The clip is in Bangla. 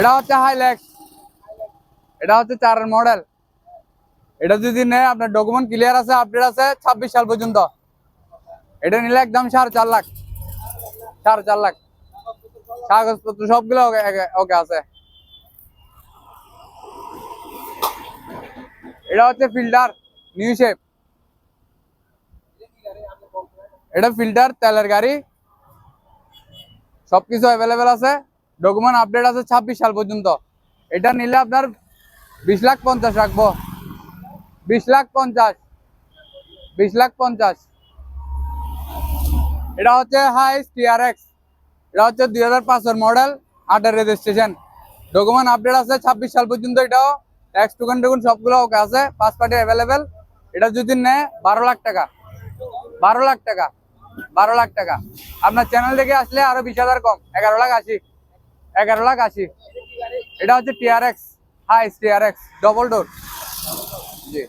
এটা হচ্ছে হাইল্যাক্স এটা হচ্ছে চারের মডেল এটা যদি নেয়, আপনার ডকুমেন্ট ক্লিয়ার আছে আপডেট আছে, ছাব্বিশ সাল পর্যন্ত। এটা নিলে একদম সাড়ে চার লাখ। সাড়ে চার লাখ। কাগজপত্র সবগুলো ওকে আছে। এটা হচ্ছে ফিল্টার নিউ শেপ এটা ফিল্টার তেলের গাড়ি। সবকিছু অ্যাভেলেবেল আছে। ডকুমেন্ট আপডেট আছে ছাব্বিশ সাল পর্যন্ত। এটা নিলে আপনার বিশ লাখ পঞ্চাশ রাখব। বিশ লাখ পঞ্চাশ। বিশ লাখ পঞ্চাশ। এটা হচ্ছে হাইস টিআরএক্স। এটা হচ্ছে দুই হাজার পাঁচের মডেল, আটের রেজিস্ট্রেশন। ডকুমেন্ট আপডেট আছে ছাব্বিশ সাল পর্যন্ত এটাও। ট্যাক্স টুকেন টুকুন সবগুলো ওকে আছে, পাঁচ পার্টি অ্যাভেলেবেল এটা যদি নেয় বারো লাখ টাকা। বারো লাখ টাকা। বারো লাখ টাকা। আপনার চ্যানেল থেকে আসলে আরও বিশ হাজার কম, এগারো লাখ আশি। এগারো লাখ আশি। এটা হচ্ছে TRX Hiace TRX double door G.